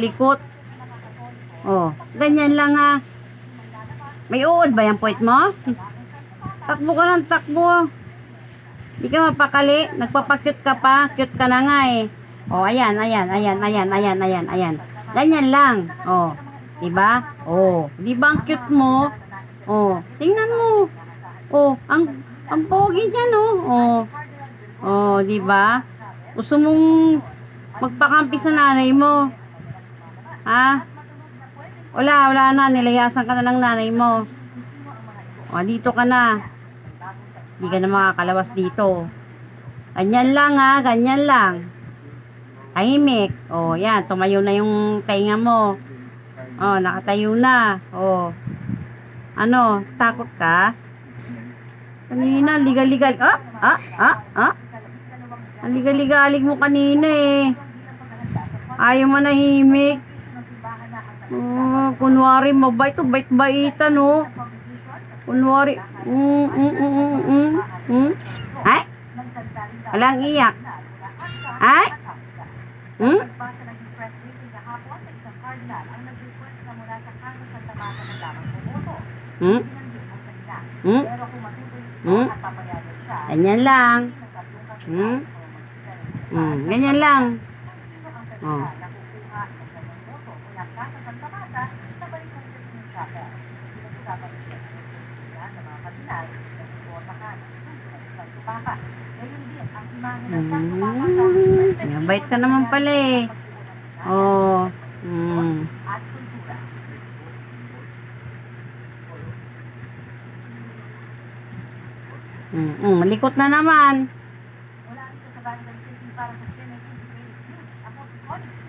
likot. Oh, ganyan lang ah. May uod ba yung puwet mo? Takbo ka ng takbo. Di ka mapakali. Nagpapakyut ka pa. Cute ka na nga eh. Oh, ayan, ayan, ayan, ayan, ayan, ayan, ayan. Ganyan lang. Oh, di ba? Oh, di ba ang cute mo? Oh, tingnan mo. Oh, ang ang pogi niya no. Oh. Oh, di ba? Gusto mong magpakampi sa nanay mo. Ha? Wala, wala na. Nilayasan ka na ng nanay mo. O, dito ka na. Hindi ka na makakalawas dito. Ganyan lang ha, ganyan lang. Tahimik. O, yan. Tumayo na yung tainga mo. O, nakatayo na. O. Ano, takot ka? Kanina, ligal-ligal. Ah, ah, ah, ah. Ang ligal-ligalig mo kanina eh. Ayaw mo nahimik. Oh, kunwari mabait to, bait-baitan oh. Kunwari, mm, mm, mm, mm, mm, mm. Ay? Walang iyak. Ay? Hmm? Hmm? Hmm? Hmm? Ganyan lang. Hmm? Hmm, ganyan lang. Oh. pagpapamilya ng pagpapamilya ng mga kabilang na suporta ka ng susunod sa. Ngayon din, ang imahe ng sang tubaka sa akin. Bait ka naman pala eh. Oo. Oh. Mm. Mm, mm, likot na naman. Wala ito sa bandang para sa Senate Ako si Connie.